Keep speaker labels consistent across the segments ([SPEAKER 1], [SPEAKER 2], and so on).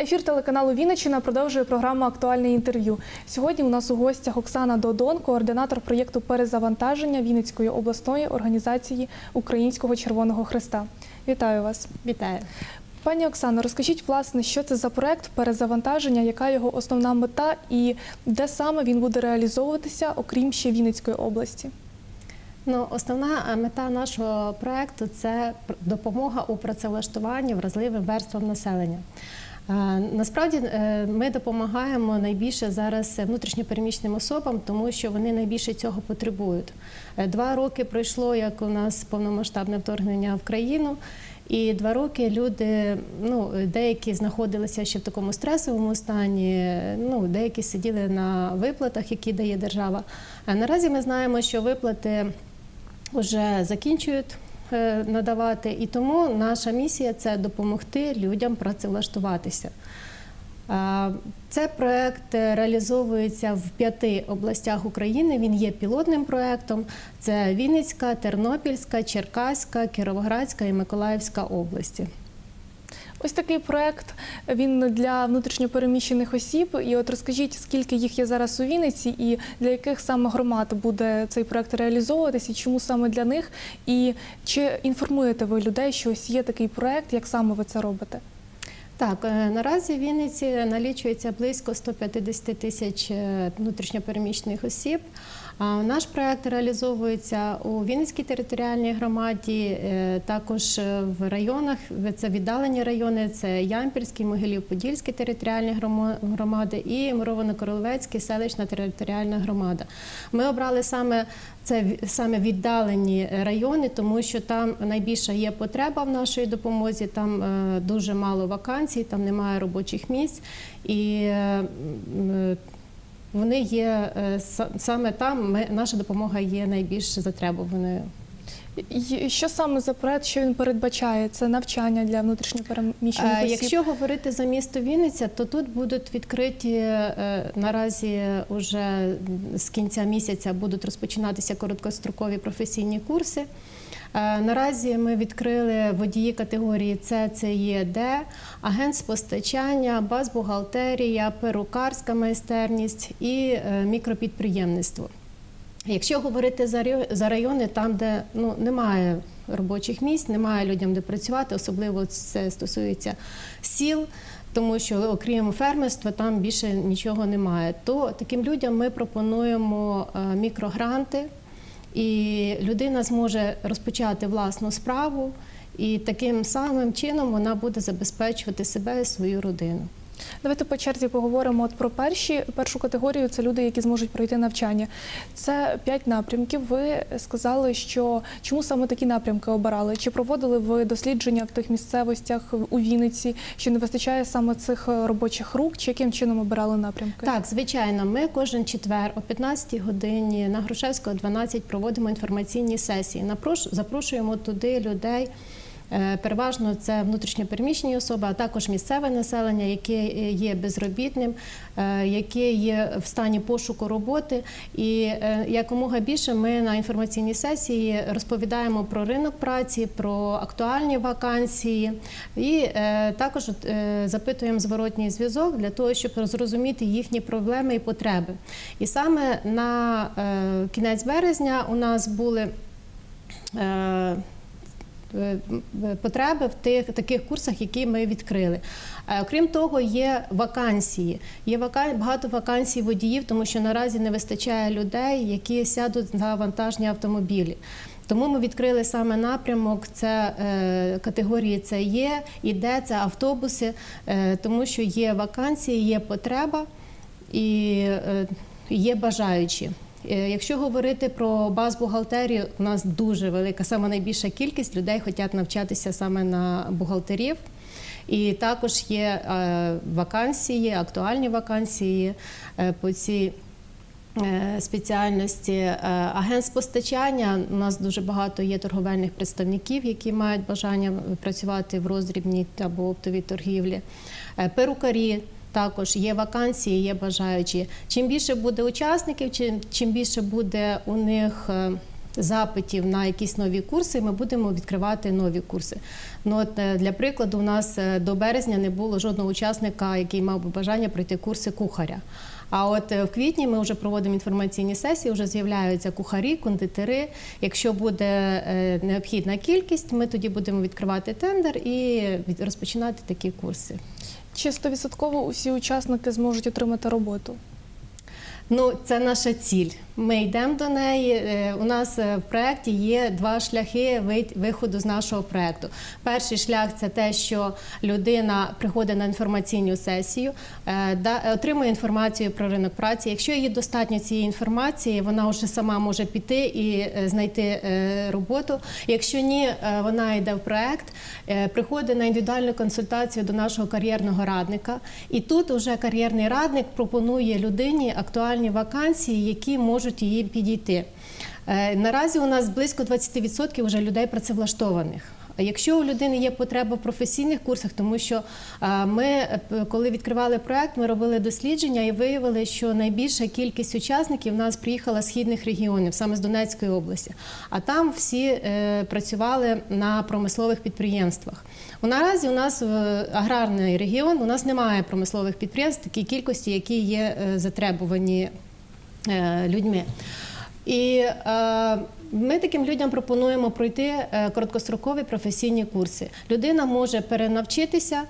[SPEAKER 1] Ефір телеканалу Вінниччина продовжує програма Актуальне інтерв'ю. Сьогодні у нас у гостях Оксана Додон, координатор проєкту перезавантаження Вінницької обласної організації Українського Червоного Христа. Вітаю вас,
[SPEAKER 2] Вітаю.
[SPEAKER 1] пані Оксано. Розкажіть, власне, що це за проект перезавантаження, яка його основна мета і де саме він буде реалізовуватися, окрім ще Вінницької області?
[SPEAKER 2] Ну, основна е, мета нашого проекту це допомога у працевлаштуванні вразливим верствам населення. Насправді е, ми допомагаємо найбільше зараз внутрішньопереміщеним особам, тому що вони найбільше цього потребують. Е, Два роки пройшло, як у нас повномасштабне вторгнення в країну. І два роки люди, ну деякі знаходилися ще в такому стресовому стані. Ну деякі сиділи на виплатах, які дає держава. А наразі ми знаємо, що виплати вже закінчують надавати, і тому наша місія це допомогти людям працевлаштуватися. А, Цей проект е, реалізовується в п'яти областях України. Він є пілотним проектом. Це Вінницька, Тернопільська, Черкаська, Кіровоградська і Миколаївська області.
[SPEAKER 1] Ось такий проект він для внутрішньопереміщених осіб. І от розкажіть, скільки їх є зараз у Вінниці, і для яких саме громад буде цей проект реалізовуватися, чому саме для них? І чи інформуєте ви людей, що ось є такий проект, як саме ви це робите?
[SPEAKER 2] Так, е, наразі в Вінниці налічується близько 150 тисяч е, внутрішньопереміщених осіб. Наш проект реалізовується у Вінницькій територіальній громаді, е, також е, в районах. Це віддалені райони, це Ямпільський, Могилів-Подільський територіальні громади і Мировано-Королевецький селищна територіальна громада. Ми обрали саме це саме віддалені райони, тому що там найбільша є потреба в нашій допомозі. Там е, дуже мало вакансій, там немає робочих місць і. Вони є е, саме там. Ми наша допомога є найбільш затребуваною.
[SPEAKER 1] Що саме за проект, що він передбачає? Це навчання для внутрішньопереміщених
[SPEAKER 2] Е,
[SPEAKER 1] осіб?
[SPEAKER 2] Якщо говорити за місто Вінниця, то тут будуть відкриті е, наразі уже з кінця місяця будуть розпочинатися короткострокові професійні курси. Е, Наразі ми відкрили водії категорії С, С, Є, Д, агент з постачання, баз-бухгалтерія, перукарська майстерність і е, мікропідприємництво. Якщо говорити за райони, там, де ну немає робочих місць, немає людям де працювати, особливо це стосується сіл, тому що окрім фермерства там більше нічого немає. То таким людям ми пропонуємо е, мікрогранти, і людина зможе розпочати власну справу, і таким самим чином вона буде забезпечувати себе і свою родину.
[SPEAKER 1] Давайте по черзі поговоримо от про перші першу категорію. Це люди, які зможуть пройти навчання. Це п'ять напрямків. Ви сказали, що чому саме такі напрямки обирали? Чи проводили ви дослідження в тих місцевостях у Вінниці? Що не вистачає саме цих робочих рук? Чи яким чином обирали напрямки?
[SPEAKER 2] Так, звичайно, ми кожен четвер о 15 годині на Грушевського 12 проводимо інформаційні сесії. Напрош- Запрошуємо туди людей. Е, Переважно це внутрішньопереміщені особи, а також місцеве населення, яке є безробітним, е, яке є в стані пошуку роботи. І е, якомога більше ми на інформаційній сесії розповідаємо про ринок праці, про актуальні вакансії і також запитуємо зворотній зв'язок для того, щоб зрозуміти їхні проблеми і потреби. І саме на кінець березня у нас були. Е, е, Потреби в тих таких курсах, які ми відкрили. Е, Окрім того, є вакансії. Є багато вакансій водіїв, тому що наразі не вистачає людей, які сядуть на вантажні автомобілі. Тому ми відкрили саме напрямок. Це категорії це є, і де це автобуси, тому що є вакансії, є потреба і є бажаючі. Е, Якщо говорити про баз бухгалтерію, у нас дуже велика, саме найбільша кількість людей хочуть навчатися саме на бухгалтерів. І також є е, вакансії, актуальні вакансії е, по цій спеціальності. Агент з постачання. У нас дуже багато є торговельних представників, які мають бажання працювати в роздрібній або оптовій торгівлі. Перукарі. Також є вакансії, є бажаючі. Чим більше буде учасників, чим, чим більше буде у них е, запитів на якісь нові курси, ми будемо відкривати нові курси. Ну, от, е, для прикладу, у нас е, до березня не було жодного учасника, який мав би бажання пройти курси кухаря. А от е, в квітні ми вже проводимо інформаційні сесії, вже з'являються кухарі, кондитери. Якщо буде е, необхідна кількість, ми тоді будемо відкривати тендер і розпочинати такі курси.
[SPEAKER 1] Чи стовідсотково усі учасники зможуть отримати роботу?
[SPEAKER 2] Ну, це наша ціль. Ми йдемо до неї. Е, У нас е, в проєкті є два шляхи виходу з нашого проєкту. Перший шлях це те, що людина приходить на інформаційну сесію, е, отримує інформацію про ринок праці. Якщо їй достатньо цієї інформації, вона вже сама може піти і знайти роботу. Якщо ні, вона йде в проєкт, приходить на індивідуальну консультацію до нашого кар'єрного радника. І тут уже кар'єрний радник пропонує людині актуальні вакансії, які можуть їй підійти. Е, Наразі у нас близько 20% вже людей працевлаштованих. Якщо у людини є потреба в професійних курсах, тому що ми, е, коли відкривали проект, ми робили дослідження і виявили, що найбільша кількість учасників у нас приїхала з східних регіонів, саме з Донецької області. А там всі е, працювали на промислових підприємствах. У наразі у нас е, аграрний регіон, у нас немає промислових підприємств такій кількості, які є затребувані людьми. І ми таким людям пропонуємо пройти е, короткострокові професійні курси. Людина може перенавчитися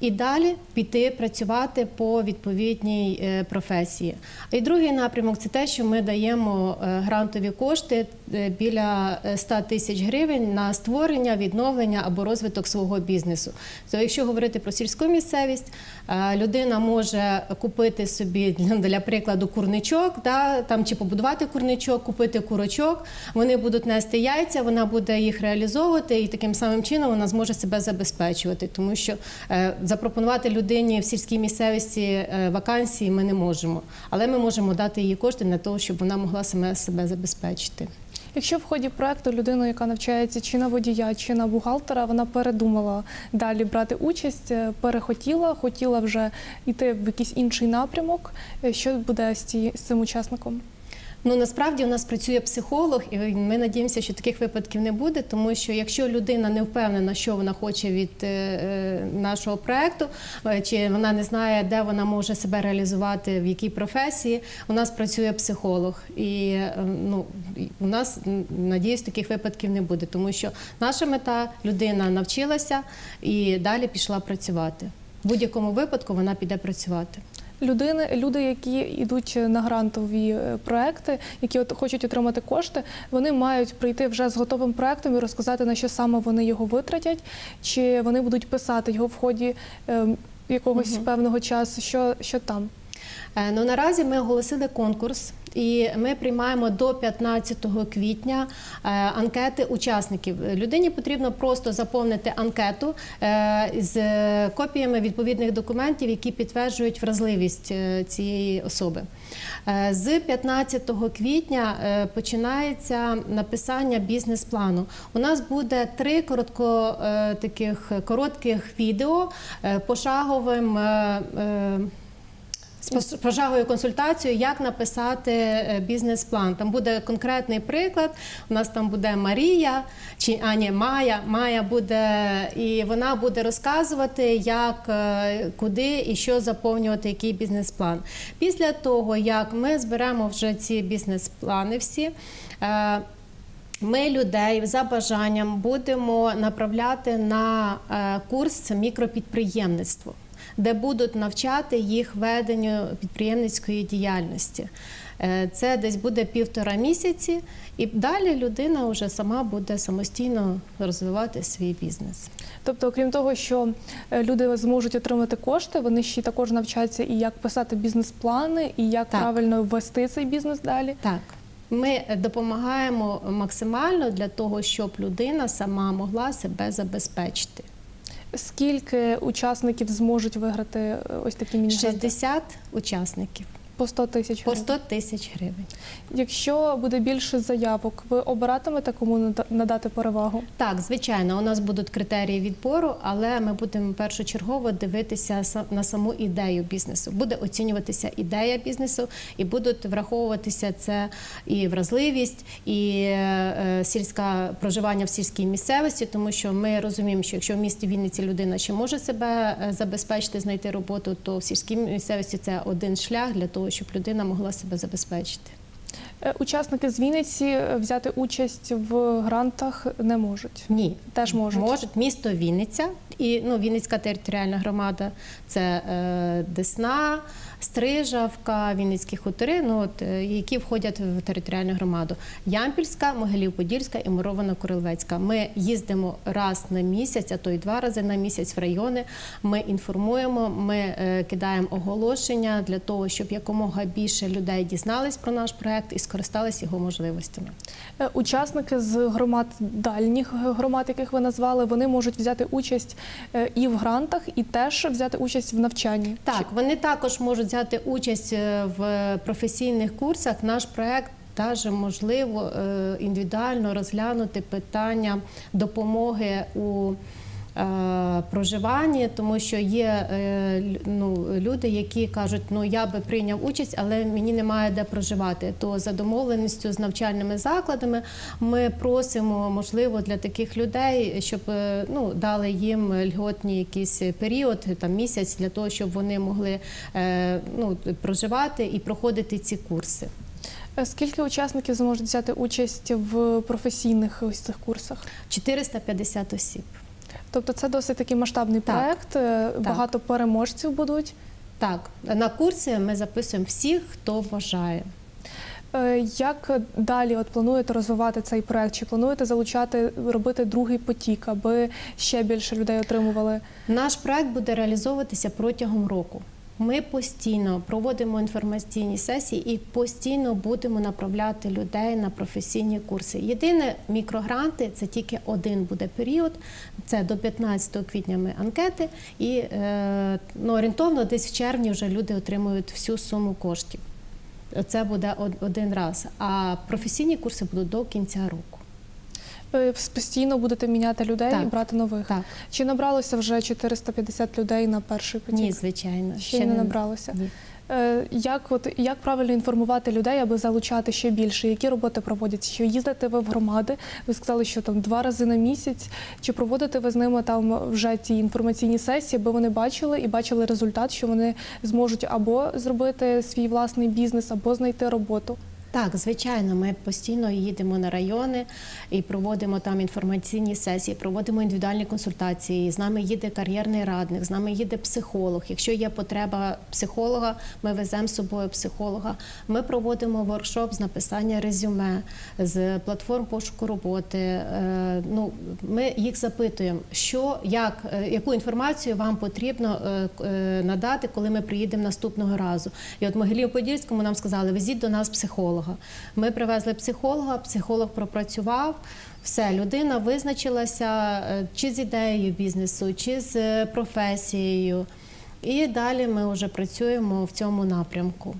[SPEAKER 2] і далі піти працювати по відповідній е, професії. І другий напрямок це те, що ми даємо е, грантові кошти е, біля е, 100 тисяч гривень на створення, відновлення або розвиток свого бізнесу. То, якщо говорити про сільську місцевість, людина може купити собі для- прикладу курничок, да, там чи побудувати курничок, купити курочок. Вони будуть нести яйця, вона буде їх реалізовувати, і таким самим чином вона зможе себе забезпечувати, тому що запропонувати людині в сільській місцевості е, вакансії ми не можемо, але ми можемо дати їй кошти для того, щоб вона могла саме себе забезпечити.
[SPEAKER 1] Якщо в ході проекту людина, яка навчається чи на водія, чи на бухгалтера, вона передумала далі брати участь, е, перехотіла, хотіла вже йти в якийсь інший напрямок. е, Що буде з цим учасником?
[SPEAKER 2] Ну насправді у нас працює психолог, і ми надіємося, що таких випадків не буде, тому що якщо людина не впевнена, що вона хоче від е, е, нашого проекту, е, чи вона не знає, де вона може себе реалізувати, в якій професії, у нас працює психолог. І ну у нас надіюсь, таких випадків не буде, тому що наша мета людина навчилася і далі пішла працювати. В будь-якому випадку вона піде працювати.
[SPEAKER 1] Людини, люди, які йдуть на грантові е, проекти, які от хочуть отримати кошти, вони мають прийти вже з готовим проектом і розказати на що саме вони його витратять, чи вони будуть писати його в ході е, якогось
[SPEAKER 2] угу.
[SPEAKER 1] певного часу. Що, що там?
[SPEAKER 2] Е, Ну наразі ми оголосили конкурс. І ми приймаємо до 15 квітня е, анкети учасників. Людині потрібно просто заповнити анкету е, з копіями відповідних документів, які підтверджують вразливість цієї особи. З 15 квітня починається написання бізнес-плану. У нас буде три коротко таких коротких відео пошаговим. З консультацією, як написати е, бізнес-план. Там буде конкретний приклад. У нас там буде Марія чи а, ні, Майя. Майя буде і вона буде розказувати, як е, куди і що заповнювати, який бізнес-план. Після того, як ми зберемо вже ці бізнес-плани, всі. е, ми людей за бажанням будемо направляти на курс мікропідприємництво, де будуть навчати їх веденню підприємницької діяльності. Е, Це десь буде півтора місяці, і далі людина вже сама буде самостійно розвивати свій бізнес.
[SPEAKER 1] Тобто, окрім того, що е, люди зможуть отримати кошти, вони ще також навчаться і як писати бізнес-плани, і як
[SPEAKER 2] Так.
[SPEAKER 1] правильно вести цей бізнес далі.
[SPEAKER 2] Так. Ми допомагаємо максимально для того, щоб людина сама могла себе забезпечити.
[SPEAKER 1] Скільки учасників зможуть виграти е, ось такі міні
[SPEAKER 2] 60 учасників.
[SPEAKER 1] По 100 тисяч
[SPEAKER 2] по
[SPEAKER 1] гривень.
[SPEAKER 2] 100 тисяч гривень.
[SPEAKER 1] Якщо буде більше заявок, ви обиратимете кому нада- надати перевагу?
[SPEAKER 2] Так, звичайно, у нас будуть критерії відбору, але ми будемо першочергово дивитися на саму ідею бізнесу. Буде оцінюватися ідея бізнесу, і будуть враховуватися це і вразливість, і е, сільська проживання в сільській місцевості, тому що ми розуміємо, що якщо в місті Вінниці людина ще може себе е, забезпечити, знайти роботу, то в сільській місцевості це один шлях для того, щоб людина могла себе забезпечити.
[SPEAKER 1] Е, Учасники з Вінниці е, взяти участь в грантах не можуть.
[SPEAKER 2] Ні,
[SPEAKER 1] Теж можуть.
[SPEAKER 2] Можуть місто Вінниця і ну, Вінницька територіальна громада це е, Десна, Стрижавка, Вінницькі хутори, ну, от, е, які входять в територіальну громаду. Ямпільська, Могилів-Подільська і Муровано-Королевецька. Ми їздимо раз на місяць, а то й два рази на місяць в райони. Ми інформуємо, ми е, кидаємо оголошення для того, щоб якомога більше людей дізнались про наш проект і скористались його можливостями.
[SPEAKER 1] Е, Учасники з громад дальніх громад, яких ви назвали, вони можуть взяти участь е, і в грантах, і теж взяти участь в навчанні.
[SPEAKER 2] Так, вони також можуть взяти участь е, в професійних курсах. Наш проект даже можливо індивідуально розглянути питання допомоги у проживанні, тому що є е, ну, люди, які кажуть, ну я би прийняв участь, але мені немає де проживати. То за домовленістю з навчальними закладами ми просимо, можливо, для таких людей, щоб е, ну, дали їм льготні якийсь період, там місяць, для того, щоб вони могли е, ну, проживати і проходити ці курси.
[SPEAKER 1] Е, Скільки учасників зможуть взяти участь в професійних ось цих курсах?
[SPEAKER 2] 450 осіб.
[SPEAKER 1] Тобто це досить такий масштабний
[SPEAKER 2] Так.
[SPEAKER 1] проект. Так. Багато переможців будуть.
[SPEAKER 2] Так, на курсі ми записуємо всіх, хто бажає.
[SPEAKER 1] Е, Як далі от плануєте розвивати цей проект? Чи плануєте залучати робити другий потік, аби ще більше людей отримували?
[SPEAKER 2] Наш проект буде реалізовуватися протягом року. Ми постійно проводимо інформаційні сесії і постійно будемо направляти людей на професійні курси. Єдине, мікрогранти це тільки один буде період. Це до 15 квітня ми анкети, і е, ну, орієнтовно десь в червні вже люди отримують всю суму коштів. Це буде один раз. А професійні курси будуть до кінця року.
[SPEAKER 1] Постійно будете міняти людей
[SPEAKER 2] Так.
[SPEAKER 1] і брати нових.
[SPEAKER 2] Так,
[SPEAKER 1] Чи набралося вже 450 людей на перший потік?
[SPEAKER 2] ні, звичайно.
[SPEAKER 1] ще, не набралося.
[SPEAKER 2] Ні.
[SPEAKER 1] Е, Як от як правильно інформувати людей, аби залучати ще більше? Які роботи проводяться? Що їздите ви в громади? Ви сказали, що там два рази на місяць. Чи проводите ви з ними там вже ті інформаційні сесії, аби вони бачили і бачили результат, що вони зможуть або зробити свій власний бізнес, або знайти роботу?
[SPEAKER 2] Так, звичайно, ми постійно їдемо на райони і проводимо там інформаційні сесії, проводимо індивідуальні консультації. З нами їде кар'єрний радник, з нами їде психолог. Якщо є потреба психолога, ми веземо з собою психолога. Ми проводимо воркшоп з написання резюме, з платформ пошуку роботи. Е, Ну, ми їх запитуємо, що як е, яку інформацію вам потрібно е, надати, коли ми приїдемо наступного разу. І от в Могилів-Подільському нам сказали, везіть до нас психолога. Ми привезли психолога, психолог пропрацював. Все, людина визначилася е, чи з ідеєю бізнесу, чи з е, професією. І далі ми вже працюємо в цьому напрямку.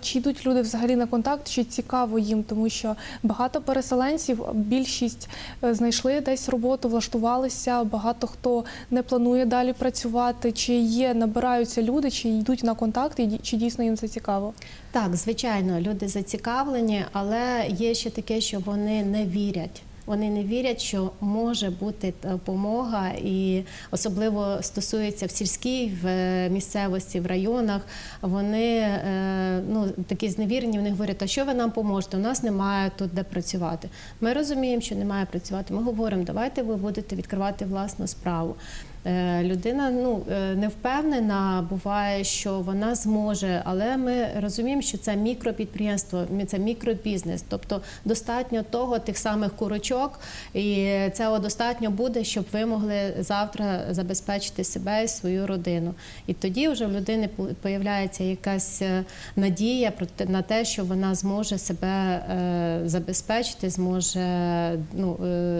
[SPEAKER 1] Чи йдуть люди взагалі на контакт, чи цікаво їм, тому що багато переселенців, більшість е, знайшли десь роботу, влаштувалися. Багато хто не планує далі працювати. Чи є набираються люди, чи йдуть на контакт, і чи дійсно їм це цікаво?
[SPEAKER 2] Так, звичайно, люди зацікавлені, але є ще таке, що вони не вірять. Вони не вірять, що може бути допомога, і особливо стосується в сільській в е, місцевості, в районах. Вони е, ну такі зневірені. Вони говорять, а що ви нам поможете? У нас немає тут де працювати. Ми розуміємо, що немає працювати. Ми говоримо, давайте ви будете відкривати власну справу. Е, Людина ну е, не впевнена, буває, що вона зможе, але ми розуміємо, що це мікропідприємство, мі- це мікробізнес. Тобто достатньо того, тих самих курочок, і цього достатньо буде, щоб ви могли завтра забезпечити себе і свою родину. І тоді вже в людини появляється якась е, надія на те, що вона зможе себе забезпечити, зможе ну,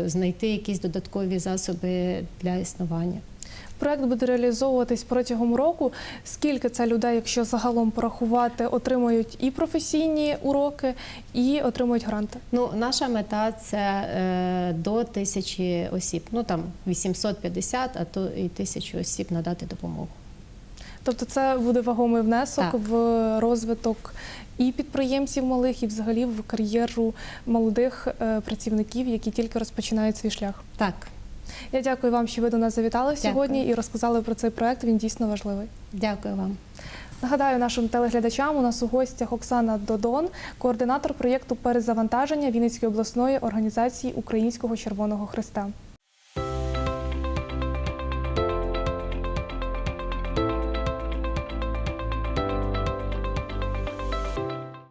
[SPEAKER 2] знайти якісь додаткові засоби для існування.
[SPEAKER 1] Проект буде реалізовуватись протягом року. Скільки це людей, якщо загалом порахувати, отримують і професійні уроки, і отримують гранти?
[SPEAKER 2] Ну, наша мета це е, до тисячі осіб. Ну там 850, а то і тисячу осіб надати допомогу.
[SPEAKER 1] Тобто, це буде вагомий внесок
[SPEAKER 2] Так.
[SPEAKER 1] в розвиток і підприємців малих, і взагалі в кар'єру молодих е, працівників, які тільки розпочинають свій шлях.
[SPEAKER 2] Так,
[SPEAKER 1] Я дякую вам, що ви до нас завітали
[SPEAKER 2] Дякую.
[SPEAKER 1] сьогодні і розказали про цей проект. Він дійсно важливий.
[SPEAKER 2] дякую вам.
[SPEAKER 1] Нагадаю нашим телеглядачам, у нас у гостях Оксана Додон, координатор проєкту перезавантаження Вінницької обласної організації Українського Червоного Христа.